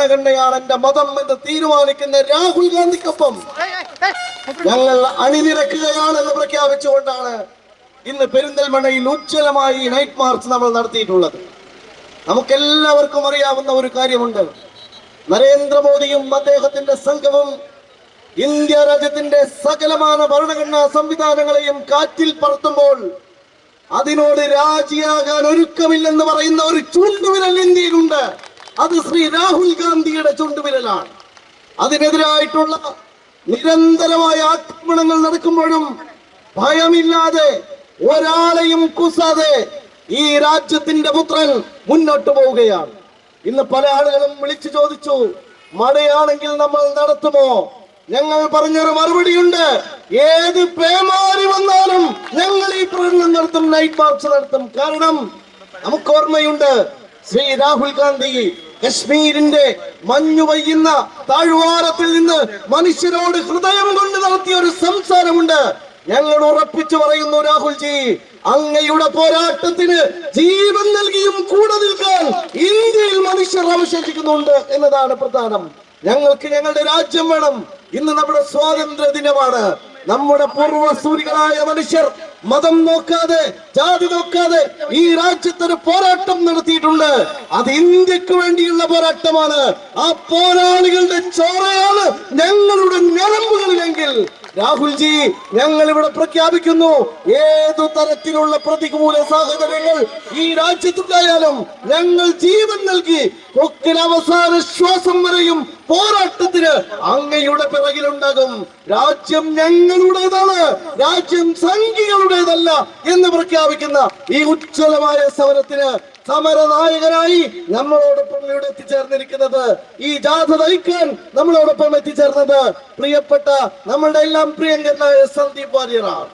ഭരണഘടനയാണ് എന്റെ മതം എന്ന് തീരുമാനിക്കുന്ന രാഹുൽ ഗാന്ധിക്കൊപ്പം ഞങ്ങൾ അണിനിരക്കുകയാണെന്ന് പ്രഖ്യാപിച്ചുകൊണ്ടാണ് ഇന്ന് പെരിന്തൽമണ്ണയിൽ ഉജ്ജ്വലമായി നൈറ്റ് മാർച്ച് നമ്മൾ നടത്തിയിട്ടുള്ളത്. നമുക്കെല്ലാവർക്കും അറിയാവുന്ന ഒരു കാര്യമുണ്ട്. നരേന്ദ്രമോദിയും അദ്ദേഹത്തിന്റെ സംഘവും ഇന്ത്യ രാജ്യത്തിന്റെ സകലമാന ഭരണഘടനാ സംവിധാനങ്ങളെയും കാറ്റിൽ പറത്തുമ്പോൾ അതിനോട് രാജിയാകാൻ ഒരുക്കമില്ലെന്ന് പറയുന്ന ഒരു ചുണ്ടുവിരൽ അത് ശ്രീ രാഹുൽ ഗാന്ധിയുടെ ചുണ്ടുവിരലാണ്. അതിനെതിരായിട്ടുള്ള നിരന്തരമായ ആക്രമണങ്ങൾ നടക്കുമ്പോഴും ഭയമില്ലാതെ ഒരാളെയും കുസാതെ ഈ രാജ്യത്തിന്റെ പുത്രൻ മുന്നോട്ട് പോവുകയാണ്. ഇന്ന് പല ആളുകളും വിളിച്ചു ചോദിച്ചു മഴയാണെങ്കിൽ നമ്മൾ നടത്തുമോ? ഞങ്ങൾ പറഞ്ഞൊരു മറുപടിയുണ്ട് ഏത് പേമാരി വന്നാലും ഞങ്ങൾ ഈ പ്രകടനം നടത്തും നൈറ്റ് മാർച്ച് നടത്തും. കാരണം നമുക്ക് ഓർമ്മയുണ്ട് ശ്രീ രാഹുൽ ഗാന്ധി കശ്മീരിന്റെ മഞ്ഞു പെയ്യുന്ന താഴ്വാരത്തിൽ നിന്ന് മനുഷ്യരോട് ഹൃദയം കൊണ്ട് നടത്തിയ ഒരു സംസാരമുണ്ട്. ഞങ്ങൾ ഉറപ്പിച്ചു പറയുന്നു രാഹുൽജി അങ്ങയുടെ പോരാട്ടത്തിന് ജീവൻ നൽകിയും കൂടെ നിൽക്കാൻ ഇന്ത്യയിൽ മനുഷ്യർ അവശേഷിക്കുന്നുണ്ട് എന്നതാണ് പ്രധാനം. ഞങ്ങൾക്ക് ഞങ്ങളുടെ രാജ്യം വേണം. ഇന്ന് നമ്മുടെ സ്വാതന്ത്ര്യ ദിനമാണ് നമ്മുടെ പൂർവസൂരികളായ മനുഷ്യർ മതം നോക്കാതെ ജാതി നോക്കാതെ ഈ രാജ്യത്തൊരു പോരാട്ടം നടത്തിയിട്ടുണ്ട്. അത് ഇന്ത്യയ്ക്ക് വേണ്ടിയുള്ള പോരാട്ടമാണ്. ആ പോരാളികളുടെ ചോരയാണ് ഞങ്ങളുടെ ഞരമ്പുകളിലെങ്കിൽ രാഹുൽജി ഞങ്ങൾ ഇവിടെ പ്രഖ്യാപിക്കുന്നു ഏതു തരത്തിലുള്ള പ്രതികൂല സാഹചര്യങ്ങൾ ഈ രാജ്യത്തുണ്ടായാലും ഞങ്ങൾ ജീവൻ നൽകി കൊക്കിൽ അവസാന ശ്വാസം വരെയും പോരാട്ടത്തിന് അങ്ങയുടെ പിറകിലുണ്ടാകും. രാജ്യം ഞങ്ങളുടേതാണ് രാജ്യം സംഘികളുടേതല്ല എന്ന് പ്രഖ്യാപിക്കുന്ന ഈ ഉജ്ജ്വലമായ സമരത്തിന് സമരനായകനായി നമ്മളോടൊപ്പം ഇവിടെ എത്തിച്ചേർന്നിരിക്കുന്നത് ഈ ജാഥ നയിക്കാൻ നമ്മളോടൊപ്പം എത്തിച്ചേർന്നത് പ്രിയപ്പെട്ട നമ്മളുടെ എല്ലാം പ്രിയങ്കരനായ സന്ദീപ് വാര്യറാണ്.